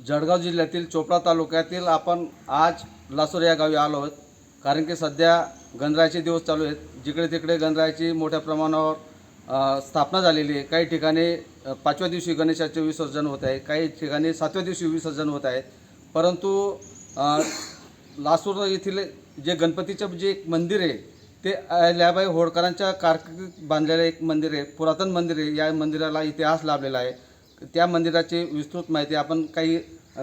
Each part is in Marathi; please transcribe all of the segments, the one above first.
जळगाव जिल्ह्यातील चोपडा तालुक्यातील आपण आज लासूर या गावी आलो आहोत. कारण की सध्या गणरायाचे दिवस चालू आहेत. जिकडे तिकडे गणरायाची मोठ्या प्रमाणावर स्थापना झालेली आहे. काही ठिकाणी पाचव्या दिवशी गणेशाचे विसर्जन होत आहे. काही ठिकाणी सातव्या दिवशी विसर्जन होत आहे. परंतु लासूर येथील जे गणपतीचं जे एक मंदिर आहे ते अहिल्याबाई होळकरांच्या कारकिर्दीत बांधलेलं एक मंदिर आहे. पुरातन मंदिर आहे. या मंदिराला इतिहास लाभलेला आहे. त्या मंदिराची विस्तृत माहिती आपण काही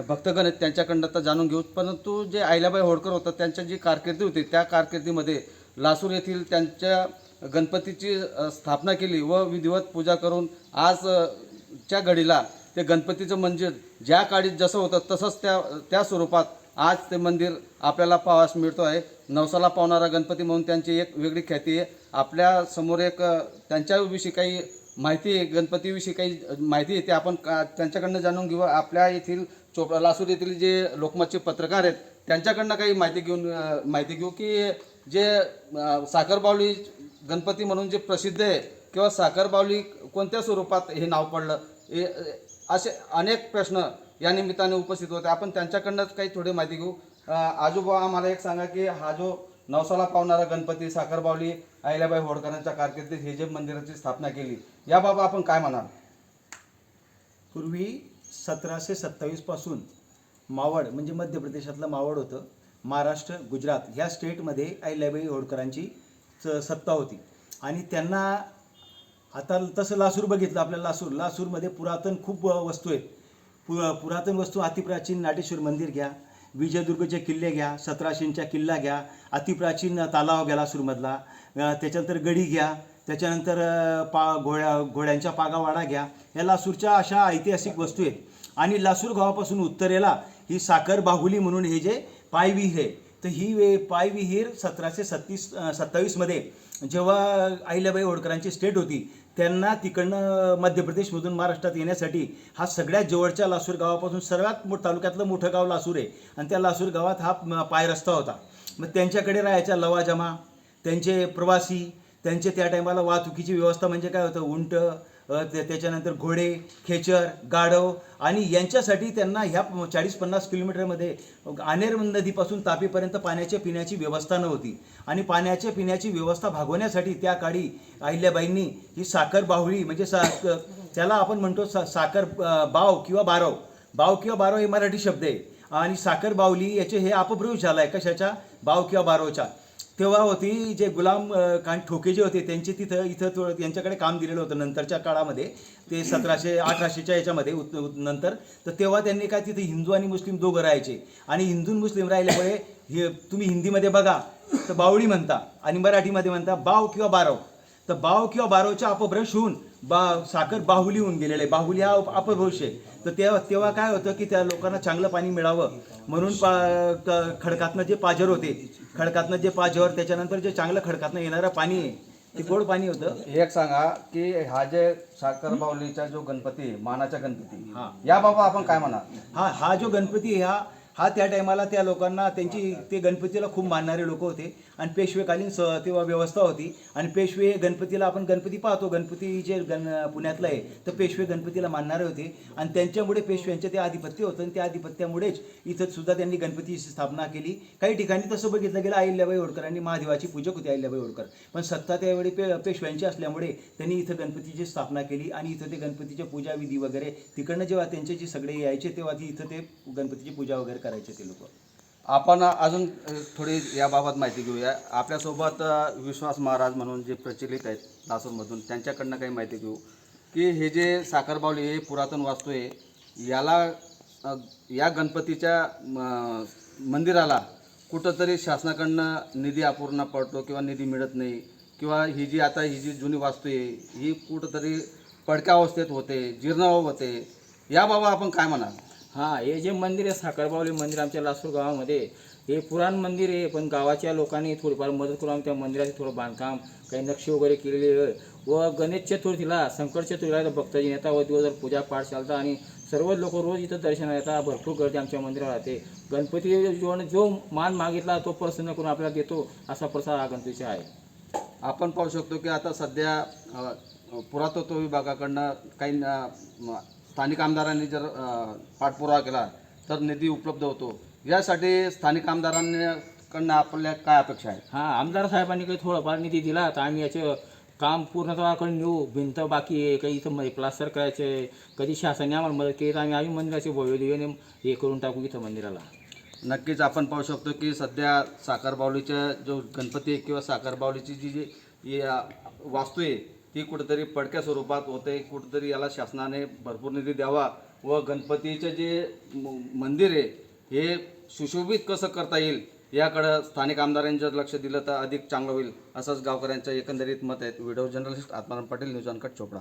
भक्तगण आहेत त्यांच्याकडनं तर जाणून घेऊ. परंतु जे अहिल्याबाई होळकर होतं त्यांच्या जी कारकिर्दी होती त्या कारकिर्दीमध्ये लासूर येथील त्यांच्या गणपतीची स्थापना केली व विधिवत पूजा करून आजच्या घडीला ते गणपतीचं मंदिर ज्या काळी जसं होतं तसंच त्या त्या स्वरूपात आज ते मंदिर आपल्याला पाहावयास मिळतो आहे. नवसाला पावणारा गणपती म्हणून त्यांची एक वेगळी ख्याती आहे. आपल्यासमोर एक त्यांच्याविषयी काही माहिती आहे गणपतीविषयी काही माहिती आहे ते आपण का त्यांच्याकडनं जाणून घेऊ. आपल्या येथील चोप लासूर येथील जे लोकमतचे पत्रकार आहेत त्यांच्याकडनं काही माहिती घेऊन माहिती घेऊ की जे साखरबावली गणपती म्हणून जे प्रसिद्ध आहे किंवा साखरबावली कोणत्या स्वरूपात हे नाव पडलं हे असे अनेक प्रश्न या निमित्ताने उपस्थित होते. आपण त्यांच्याकडनंच काही थोडी माहिती घेऊ. आजोबा आम्हाला एक सांगा की हा जो नवसाला पावणारा गणपती साखरबावली अहिल्याबाई होळकरांच्या कारकिर्दीत हे जे मंदिराची स्थापना केली याबाबत आपण काय म्हणाल? पूर्वी सतराशे सत्तावीसपासून मावळ म्हणजे मध्य प्रदेशातलं मावळ होतं महाराष्ट्र गुजरात ह्या स्टेटमध्ये अहिल्याबाई होळकरांची च- सत्ता होती. आणि त्यांना आता तसं लासूर बघितलं आपल्या लासूर लासूरमध्ये पुरातन खूप वस्तू आहेत. पु पुरातन वस्तू अतिप्राचीन नाटेश्वर मंदिर घ्या विजयदुर्गचे किल्ले घ्या सतराशेंचा किल्ला घ्या अतिप्राचीन तालाव घ्या लासूरमधला त्याच्यानंतर गडी घ्या त्याच्यानंतर पा घोड्या घोड्यांच्या पागावाडा घ्या. या लासूरच्या अशा ऐतिहासिक वस्तू आहेत. आणि लासूर गावापासून उत्तरेला ही साखर बाहुली म्हणून हे जे पायविहीर आहे तर ही वे पायविहीर सतराशे सत्तीस सत्तावीसमध्ये जेव्हा अहिल्याबाई होळकरांची स्टेट होती त्यांना तिकडनं मध्य प्रदेशमधून महाराष्ट्रात येण्यासाठी हा सगळ्यात जवळच्या लासूर गावापासून सर्वात मोठ तालुक्यातलं मोठं गाव लासूर आहे. आणि त्या लासूर गावात हा पाय रस्ता होता. मग त्यांच्याकडे राहायच्या लवाजमा त्यांचे प्रवासी त्यांचे त्या टायमाला वाहतुकीची व्यवस्था म्हणजे काय होतं? उंट त्याच्यानंतर घोडे खेचर गाढव आणि यांच्यासाठी त्यांना ह्या चाळीस पन्नास किलोमीटरमध्ये आनेर नदीपासून तापीपर्यंत पाण्याच्या पिण्याची व्यवस्था नव्हती. आणि पाण्याच्या पिण्याची व्यवस्था भागवण्यासाठी त्या काळी अहिल्याबाईंनी ही साखर बाहुळी म्हणजे सा त्याला आपण म्हणतो सा साखर बाव किंवा बारव. बाव किंवा बारव हे मराठी शब्द आहे. आणि साखर बावली याचे हे अपभ्रंश झाला आहे कशाच्या बाव किंवा बारवच्या. तेव्हा होती जे गुलाम खान ठोके जे होते त्यांचे तिथं इथं थोडं यांच्याकडे काम दिलेलं होतं नंतरच्या काळामध्ये. ते सतराशे अठराशेच्या याच्यामध्ये उत- नंतर. तर तेव्हा त्यांनी काय तिथे हिंदू आणि मुस्लिम दोघं राहायचे. आणि हिंदू आणि मुस्लिम राहिल्यामुळे हे तुम्ही हिंदीमध्ये बघा तर बावळी म्हणता आणि मराठीमध्ये म्हणता बाव किंवा बारव. तर बाव किंवा बारवच्या अपभ्रंश होऊन बा साखर बाहुली होऊन गेलेलं आहे. बाहुली हा अप- अपभ्रंश आहे. तर तेव्हा तेव्हा काय होतं की त्या लोकांना चांगलं पाणी मिळावं. म्हणून पा खडकातनं जे पाझर होते खडकातनं जे पाझर त्याच्यानंतर जे चांगलं खडकातनं येणारं पाणी आहे ते गोड पाणी होतं. एक सांगा की हा जे साखरबावलीचा जो गणपती मानाचा गणपती हा. याबाबत आपण काय म्हणाल? हा हा जो गणपती हा हा त्या टायमाला त्या लोकांना त्यांची ते गणपतीला खूप मानणारे लोक होते. आणि पेशवेकालीन स तेव्हा व्यवस्था होती. आणि पेशवे गणपतीला आपण गणपती पाहतो. गणपती जे गण पुण्यातलं आहे तर पेशवे गणपतीला मानणारे होते. आणि त्यांच्यामुळे पेशव्यांचे ते आधिपत्य होतं. आणि त्या आधिपत्यामुळेच इथं सुद्धा त्यांनी गणपतीची स्थापना केली. काही ठिकाणी तसं बघितलं गेलं अहिल्याबाई होळकरांनी महादेवाची पूजक होती अहिल्याबाई होळकर. पण सत्ता त्यावेळी पे पेशव्यांची असल्यामुळे त्यांनी इथं गणपतीची स्थापना केली. आणि इथं ते गणपतीच्या पूजा विधी वगैरे तिकडनं जेव्हा त्यांचे जे सगळे यायचे तेव्हा ती इथं ते गणपतीची पूजा वगैरे करायचे ते लोक. आपण अजून थोडी याबाबत माहिती घेऊया. आपल्यासोबत विश्वास महाराज म्हणून जे प्रचलित आहेत लासूरमधून त्यांच्याकडनं काही माहिती घेऊ. की हे जे साखरबावली हे पुरातन वास्तू आहे याला या गणपतीच्या मंदिराला कुठंतरी शासनाकडनं निधी अपूर्ण पडतो किंवा निधी मिळत नाही किंवा ही जी आता ही जी जुनी वास्तू आहे ही कुठंतरी पडक्या अवस्थेत होते जीर्ण होते याबाबत आपण काय म्हणाल? हां हे जे मंदिर आहे साखरबावली मंदिर आमच्या लासूर गावामध्ये हे पुराण मंदिर आहे पण गावाच्या लोकांनी थोडीफार मदत करून आम्ही त्या मंदिराचे थोडं बांधकाम काही नक्षी वगैरे केलेली आहे. व गणेश चतुर्थीला संकट चतुर्थीला भक्तजी येतात व दिवसभर पूजा पाठ चालतात आणि सर्व लोक रोज इथं दर्शनाला येतात भरपूर गर्दी आमच्या मंदिरात राहते. गणपती जो जो मान मागितला तो प्रसन्न करून आपल्याला देतो असा प्रसाद हा गणपतीचा आहे. आपण पाहू शकतो की आता सध्या पुरातत्व विभागाकडनं काही स्थानिक आमदारांनी जर पाठपुरावा केला तर निधी उपलब्ध होतो. यासाठी स्थानिक आमदारांकडनं आपल्या काय अपेक्षा आहेत? हां आमदार साहेबांनी काही थोडंफार निधी दिला तर आम्ही याचे काम पूर्णत्वाकडे नेऊ. भिंत बाकी आहे काही इथं मध्ये प्लास्टर करायचे आहे. कधी शासनाने आम्हाला मदत केली तर आम्ही आम्ही मंदिराचे भव्य दिव्याने हे करून टाकू इथं मंदिराला. नक्कीच आपण पाहू शकतो की सध्या साखरबावलीच्या जो गणपती आहे किंवा साखरबावलीची जी जी वास्तू आहे ती कुठेतरी पडक्या स्वरूपात होते कुठेतरी याला शासनाने भरपूर निधी द्यावा व गणपतीचे जे मंदिर आहे हे सुशोभित कसं करता येईल याकडं स्थानिक आमदारांनी जर लक्ष दिलं तर अधिक चांगलं होईल असंच गावकऱ्यांचं एकंदरीत मत आहे. Video journalist Atmaram Patil news uncut Chopda.